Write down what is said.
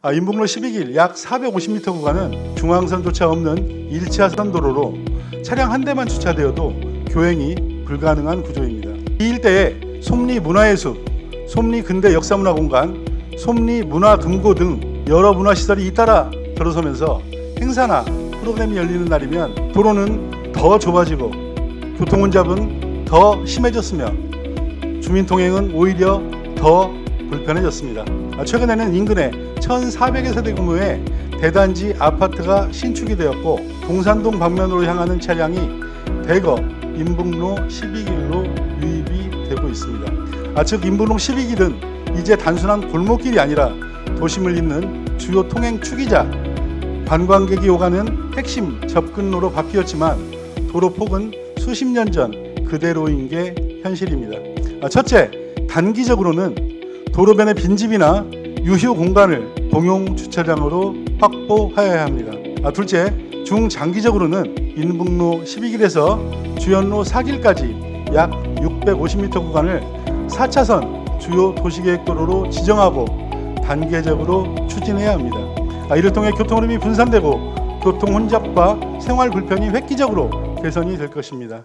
아, 인북로 12길 약 450m 구간은 중앙선조차 없는 1차선 도로로 차량 한 대만 주차되어도 교행이 불가능한 구조입니다. 이 일대에 솜리 문화의 숲, 솜리 근대 역사문화 공간, 솜리 문화 금고 등 여러 문화 시설이 잇따라 들어서면서 행사나 프로그램이 열리는 날이면 도로는 더 좁아지고 교통 혼잡은 더 심해졌으며 주민 통행은 오히려 더 불편해졌습니다. 아, 최근에는 인근에 1,400여 세대 규모의 대단지 아파트가 신축이 되었고 동산동 방면으로 향하는 차량이 대거 인북로 12길로 유입이 되고 있습니다. 아, 즉 인북로 12길은 이제 단순한 골목길이 아니라 도심을 잇는 주요 통행 축이자 관광객이 오가는 핵심 접근로로 바뀌었지만 도로 폭은 수십 년 전 그대로인 게 현실입니다. 아, 첫째, 단기적으로는 도로변의 빈집이나 유휴 공간을 공용 주차장으로 확보하여야 합니다. 아, 둘째, 중장기적으로는 인북로 12길에서 주연로 4길까지 약 650m 구간을 4차선 주요 도시계획도로로 지정하고 단계적으로 추진해야 합니다. 아, 이를 통해 교통 흐름이 분산되고 교통 혼잡과 생활 불편이 획기적으로 개선이 될 것입니다.